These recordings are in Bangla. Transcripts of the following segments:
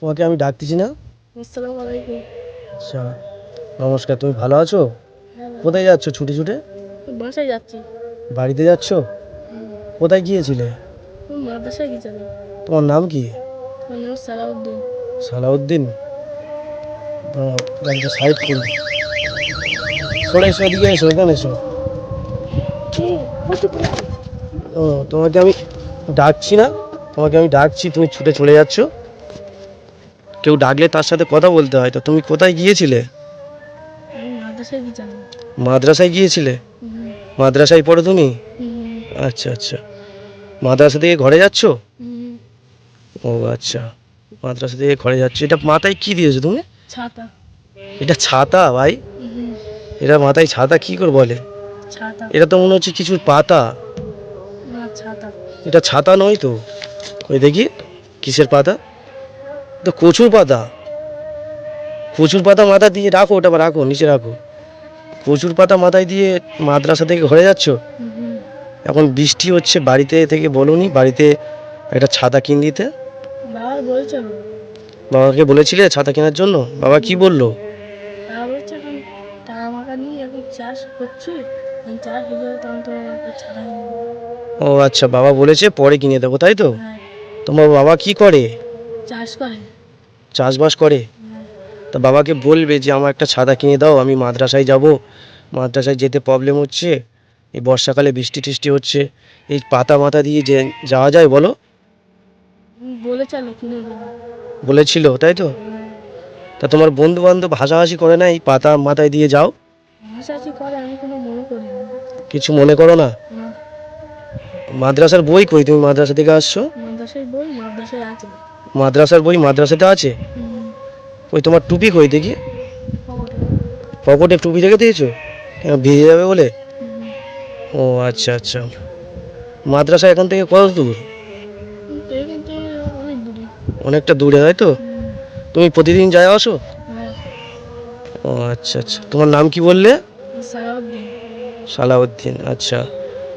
তোমাকে আমি ডাকতেছি না? আসসালামু আলাইকুম। আচ্ছা নমস্কার তুমি ভালো আছো? কোথায় যাচ্ছ ছুটে ছুটে? বাসায় যাচ্ছি। বাড়িতে যাচ্ছ? কোথায় গিয়েছিলে? মাদ্রাসায় তোমার নাম কি? আমার নাম সালাউদ্দিন। সালাউদ্দিন? গাড়িটা সাইড করি সরে এসো এদিকে এসো এখানে এসো। ও তোমাকে আমি ডাকছি না? তোমাকে আমি ডাকছি তুমি ছুটে চলে যাচ্ছ? কেউ ডাকলে তার সাথে কথা বলতে হয় তো তুমি কোথায় গিয়েছিলে? মাদ্রাসায় গিয়েছিলে? মাদ্রাসায় পড়ো তুমি? আচ্ছা আচ্ছা। মাদ্রাসা থেকে ঘরে যাচ্ছ? ও আচ্ছা। মাদ্রাসা থেকে ঘরে যাচ্ছ। এটা মাথায় কি দিয়েছ তুমি? ছাতা। এটা ছাতা ভাই? এটা মাথায় ছাতা কি করে বলে? এটা তো মনে হচ্ছে কিছু পাতা। ছাতা। এটা ছাতা নয় তো? ওই দেখি কিসের পাতা? তো কচুর পাতা। কচুর পাতা মাথা দিয়ে রাখো ওটা রাখো নিচে রাখো। কচুর পাতা মাথায় দিয়ে মাদ্রাসা থেকে ঘরে যাচ্ছ? এখন বৃষ্টি হচ্ছে বাড়িতে থেকে বলুনি বাড়িতে একটা ছাতা কিন দিতে। বাবাকে বলেছিলে ছাতা কেনার জন্য? বাবা কি বলল? ও আচ্ছা বাবা বলেছে পরে কিনে দেবো তাই তো? হ্যাঁ। তোমার বাবা কি করে? চাষ করে চাষবাস করে? তা বাবাকে বলবে যে আমার একটা ছাতা কিনে দাও আমি মাদ্রাসায় যাব। মাদ্রাসায় যেতে প্রবলেম হচ্ছে। এই বর্ষাকালে বৃষ্টি টিষ্টি হচ্ছে। এই পাতা মাথা দিয়ে যে যাওয়া যায় বলো? বলেছিল তাই তো? তা তোমার বন্ধু বান্ধব হাসাহাসি করে না এই পাতা মাথায় দিয়ে যাও? কিছু মনে করো না? মাদ্রাসার বই কই? তুমি মাদ্রাসা থেকে আসছো? মাদ্রাসায় বই মাদ্রাসায় আছে। মাদ্রাসার বই মাদ্রাসাতে আছে? ওই তোমার টুপি কই দেখি? পকেটে টুপি রেখে দিয়েছ? ভিজে যাবে বলে? ও আচ্ছা আচ্ছা। মাদ্রাসা এখান থেকে কত দূর? থেকে অনেকটা দূরে তাই তো? তুমি প্রতিদিন যাই আসো? হ্যাঁ। ও আচ্ছা আচ্ছা। তোমার নাম কি বললে? সালাউদ্দিন। আচ্ছা।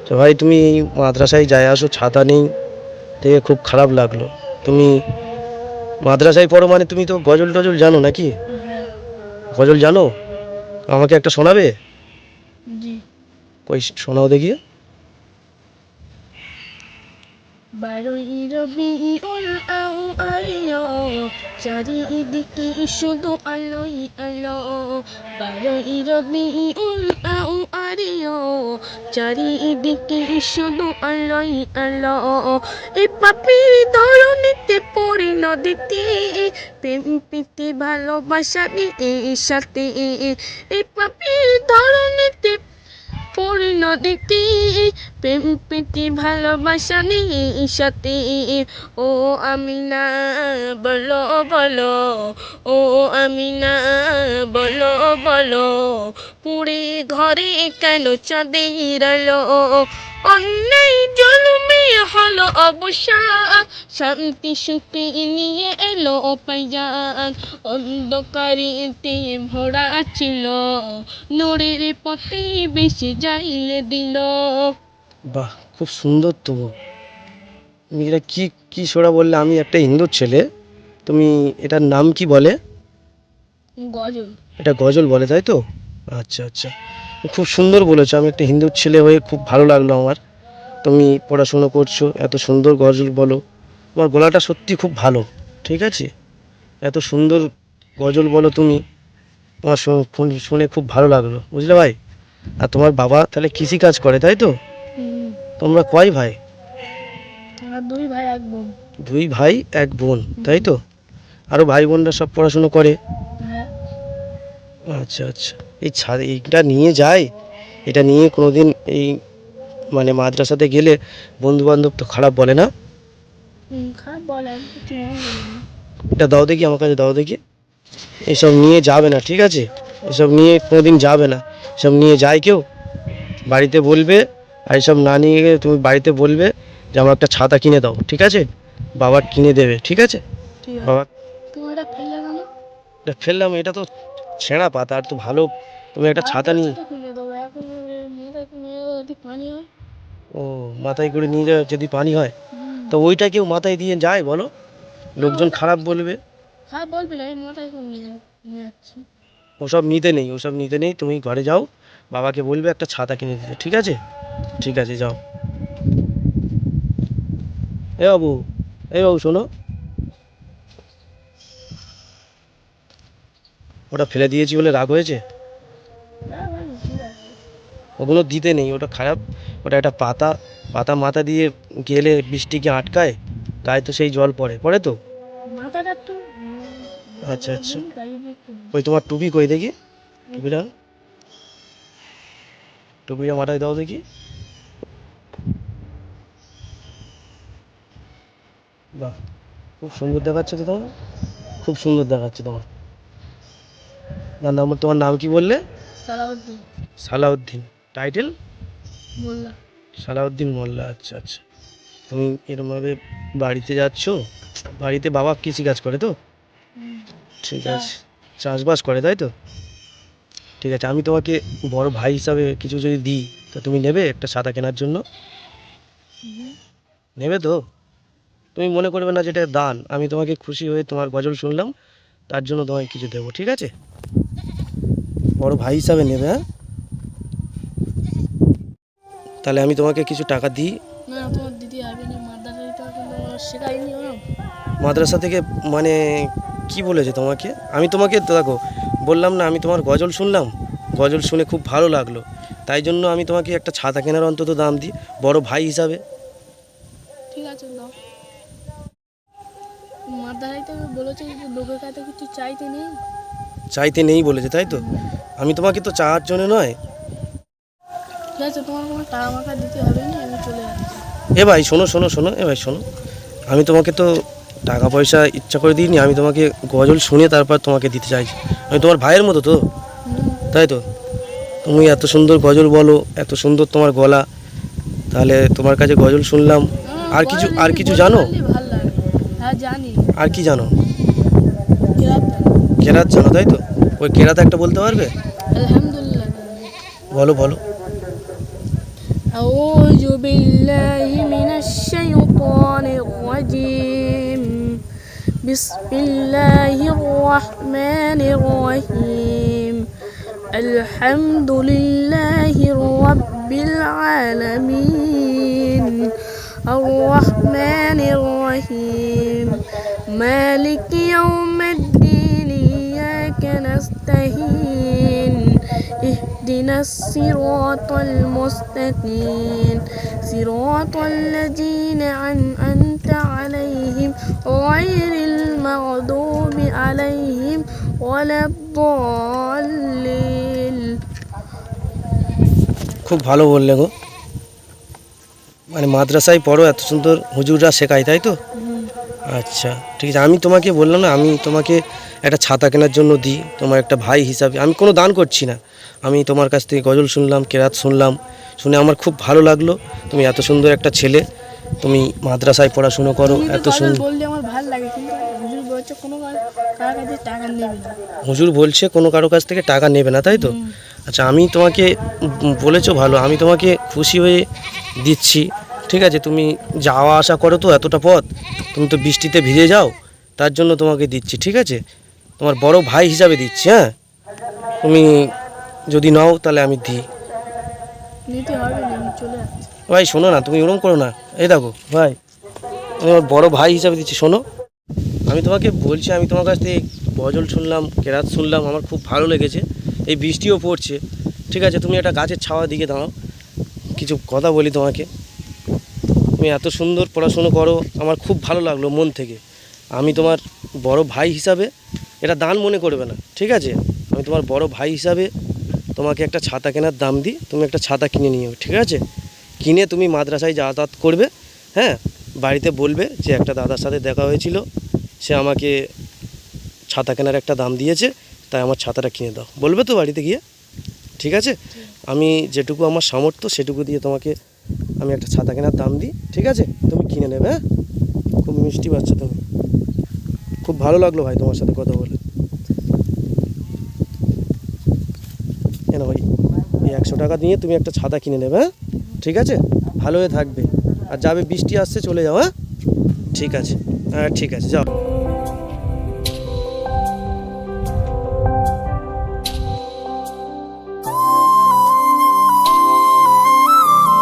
তো ভাই তুমি মাদ্রাসায় যাই আসো ছাতা নেই দেখে খুব খারাপ লাগল। তুমি মাদ্রাসায় পড়ো মানে তুমি তো গজল টজল জানো নাকি? গজল জানো? আমাকে একটা শোনাবে? কই শোনাও দেখি। বারোই রবিউল আউয়ালিও চারিদিকে শুধু আলোই আলো। বারোই রবিউল আউয়ালিও চারিদিকে শুধু আলোই আলো। এই পাপি ধরনীতে নদীতে প্রেম পেতে ভালোবাসা এই সাথে। এই পাপি ধরনীতে পরিণতিতে প্রেম পেতে ভালোবাসা নেই সাথে। ও আমি না বলো বলো। ও আমি না বলো বলো। পুরে ঘরে কেন চাঁদের আলো? অন্যায় জন্মে হলো অবসান। শান্তি সুখে নিয়ে এলো পাইজান অন্ধকারেতে ভরা ছিল। নূরের পথে বেশি যাইলে দিল। বাহ খুব সুন্দর তো। তুমি এটা কি কি সোরা বললে? আমি একটা হিন্দুর ছেলে। তুমি এটার নাম কি বলে? গজল। এটা গজল বলে তাই তো? আচ্ছা আচ্ছা। খুব সুন্দর বলেছ। আমি একটা হিন্দুর ছেলে হয়ে খুব ভালো লাগল আমার। তুমি পড়াশুনো করছ এত সুন্দর গজল বলো। তোমার গলাটা সত্যি খুব ভালো ঠিক আছে? এত সুন্দর গজল বলো তুমি। তোমার শুনে খুব ভালো লাগল বুঝলে ভাই? আর তোমার বাবা তাহলে কৃষিকাজ করে তাই তো? তোমরা কয় ভাই? দুই ভাই এক বোন। দুই ভাই এক বোন তাই তো? আরও ভাই বোনরা সব পড়াশুনো করে? হ্যাঁ। আচ্ছা আচ্ছা। এই ছাদ এইটা নিয়ে যায় এটা নিয়ে কোনো দিন এই মানে মাদ্রাসাতে গেলে বন্ধু বান্ধব তো খারাপ বলে না? খারাপ বলে এটা দাও দেখি আমার কাছে দাও দেখি। এসব নিয়ে যাবে না ঠিক আছে? এসব নিয়ে কোনো দিন যাবে না। এসব নিয়ে যায় কেউ? বাড়িতে বলবে আর এসব না নিয়ে গিয়ে তুমি বাড়িতে বলবে যে আমার একটা ছাতা কিনে দাও ঠিক আছে? বাবার কিনে দেবে ঠিক আছে? বাবা এটা ফেললাম এটা তো ছেঁড়া পাতা আর তো ভালো তুমি একটা ছাতা নিয়ে ও মাথায় করে নিয়ে যাওয়া যদি পানি হয়। তো ওইটা কেউ মাথায় দিয়ে যায় বলো? লোকজন খারাপ বলবে। বলবি মাথায় করে নিয়ে যাচ্ছি। ওসব নিতে নেই ওসব নিতে নেই তুমি ঘরে যাও বাবাকে বলবে একটা ছাতা কিনে দিতে ঠিক আছে? ঠিক আছে যাও। এ বাবু এ বাবু শোনো। ওটা ফেলে দিয়েছি বলে রাগ হয়েছে? ওগুলো দিতে নেই ওটা খারাপ। ওটা একটা পাতা পাতা মাথা দিয়ে গেলে বৃষ্টিকে আটকায় তাই তো সেই জল পড়ে। পড়ে তো? আচ্ছা আচ্ছা। ওই তোমার টুপি কই দেখি? টুপিটা? টুপিটা মাথায় দাও দেখি। বাহ খুব সুন্দর দেখাচ্ছে তো তোমার। খুব সুন্দর দেখাচ্ছে তোমার। না নাম তোমার নাম কি বললে? সালাউদ্দিন। সালাউদ্দিন। টাইটেল মোল্লা। সালাউদ্দিন মোল্লা আচ্ছা আচ্ছা। তুমি এরমভাবে বাড়িতে যাচ্ছ? বাড়িতে বাবা কৃষি কাজ করে তো? ঠিক আছে। চাষবাস করে তাই তো? ঠিক আছে আমি তোমাকে বড় ভাই হিসাবে কিছু যদি দিই তো তুমি নেবে একটা ছাতা কেনার জন্য? নেবে তো? তুমি মনে করবে না যেটা দান। আমি তোমাকে খুশি হয়ে তোমার গজল শুনলাম। তার জন্য তোমাকে কিছু দেবো ঠিক আছে? বড় ভাই হিসাবে নেবে হ্যাঁ? তাহলে আমি তোমাকে কিছু টাকা দিই। মাদ্রাসা থেকে মানে কি বলেছে তোমাকে? আমি তোমাকে দেখো বললাম না আমি তোমার গজল শুনলাম। গজল শুনে খুব ভালো লাগল। তাই জন্য আমি তোমাকে একটা ছাতা কেনার অন্তত দাম দিই বড় ভাই হিসাবে ঠিক আছে দাও মাদ্রাসায় তো বলেছে যে লোকের কাছে কিছু চাইতে নেই। চাইতে নেই বলেছে তাই তো? আমি তোমাকে তো চাওয়ার জন্য নয়। ঠিক আছে তোমার কোনো টাকা মাকা দিতে হবে না আমি চলে যাচ্ছি। এ ভাই শোনো শোনো শোনো এ ভাই শোনো। আমি তোমাকে তো টাকা পয়সা ইচ্ছা করে দিইনি আমি তোমাকে গজল শুনে তারপর তোমাকে দিতে চাইছি। আমি তোমার ভাইয়ের মতো তো তাই তো? তুমি এত সুন্দর গজল বলো এত সুন্দর তোমার গলা তাহলে তোমার কাছে গজল শুনলাম। আর কিছু আর কিছু জানো? হ্যাঁ জানি আর কি জানো কেরাত জানি। কেরাত জানো তাই তো ওই কেরাত একটা বলতে পারবে আলহামদুলিল্লাহ জানি। বলো বলো أعوذ بالله من الشيطان الرجيم بسم الله الرحمن الرحيم الحمد لله رب العالمين الرحمن الرحيم مالك يوم الدين إياك نستعين اهدنا الصراط المستقيم صراط الذين أنعمت عليهم غير المغضوب عليهم ولا الضالين খুব ভালো বললে গো মানে মাদ্রাসায় পড়ো এত সুন্দর হুজুররা শেখায় তাই তো? আচ্ছা ঠিক আছে আমি তোমাকে বললাম না আমি তোমাকে একটা ছাতা কেনার জন্য দিই তোমার একটা ভাই হিসাবে আমি কোনো দান করছি না। আমি তোমার কাছ থেকে গজল শুনলাম কেরাত শুনলাম শুনে আমার খুব ভালো লাগল তুমি এত সুন্দর একটা ছেলে তুমি মাদ্রাসায় পড়াশুনো করো এত সুন্দর হুজুর বলছে কোনো কারও কাছ থেকে টাকা নেবে না তাই তো? আচ্ছা আমি তোমাকে বলেছ ভালো আমি তোমাকে খুশি হয়ে দিচ্ছি। ঠিক আছে তুমি যাওয়া আসা করো তো এতটা পথ তুমি তো বৃষ্টিতে ভিজে যাও তার জন্য তোমাকে দিচ্ছি ঠিক আছে? তোমার বড় ভাই হিসাবে দিচ্ছি হ্যাঁ? তুমি যদি নাও তাহলে আমি দিই। ভাই শোনো না তুমি ওরম করো না। এই দেখো ভাই আমি আমার বড় ভাই হিসাবে দিচ্ছি শোনো। আমি তোমাকে বলছি আমি তোমার কাছ থেকে গজল শুনলাম কেরাত শুনলাম আমার খুব ভালো লেগেছে। এই বৃষ্টিও পড়ছে। ঠিক আছে তুমি একটা গাছের ছাওয়ার দিকে দাঁড়াও। কিছু কথা বলি তোমাকে। তুমি এত সুন্দর পড়াশুনো করো, আমার খুব ভালো লাগল মন থেকে। আমি তোমার বড় ভাই হিসাবে এটা দান মনে করবে না, ঠিক আছে? আমি তোমার বড় ভাই হিসাবে তোমাকে একটা ছাতা কেনার দাম দিই, তুমি একটা ছাতা কিনে নিও, ঠিক আছে? কিনে তুমি মাদ্রাসায় যাতায়াত করবে হ্যাঁ? বাড়িতে বলবে যে একটা দাদার সাথে দেখা হয়েছিল, সে আমাকে ছাতা কেনার একটা দাম দিয়েছে, তাই আমার ছাতাটা কিনে দাও। বলবে তো বাড়িতে গিয়ে? ঠিক আছে? আমি যেটুকু আমার সামর্থ্য, সেটুকু দিয়ে তোমাকে আমি একটা ছাতা কেনার দাম দিই, ঠিক আছে? তুমি কিনে নেবে হ্যাঁ? খুব মিষ্টি বাচ্চা তুমি। খুব ভালো লাগল ভাই তোমার সাথে কথা বলে। কেন ভাই? এই একশো টাকা দিয়ে তুমি একটা ছাতা কিনে নেবে হ্যাঁ? ঠিক আছে? ভালো হয়ে থাকবে। আর যাবে, বৃষ্টি আসছে, চলে যাও হ্যাঁ? ঠিক আছে। হ্যাঁ ঠিক আছে, যাও।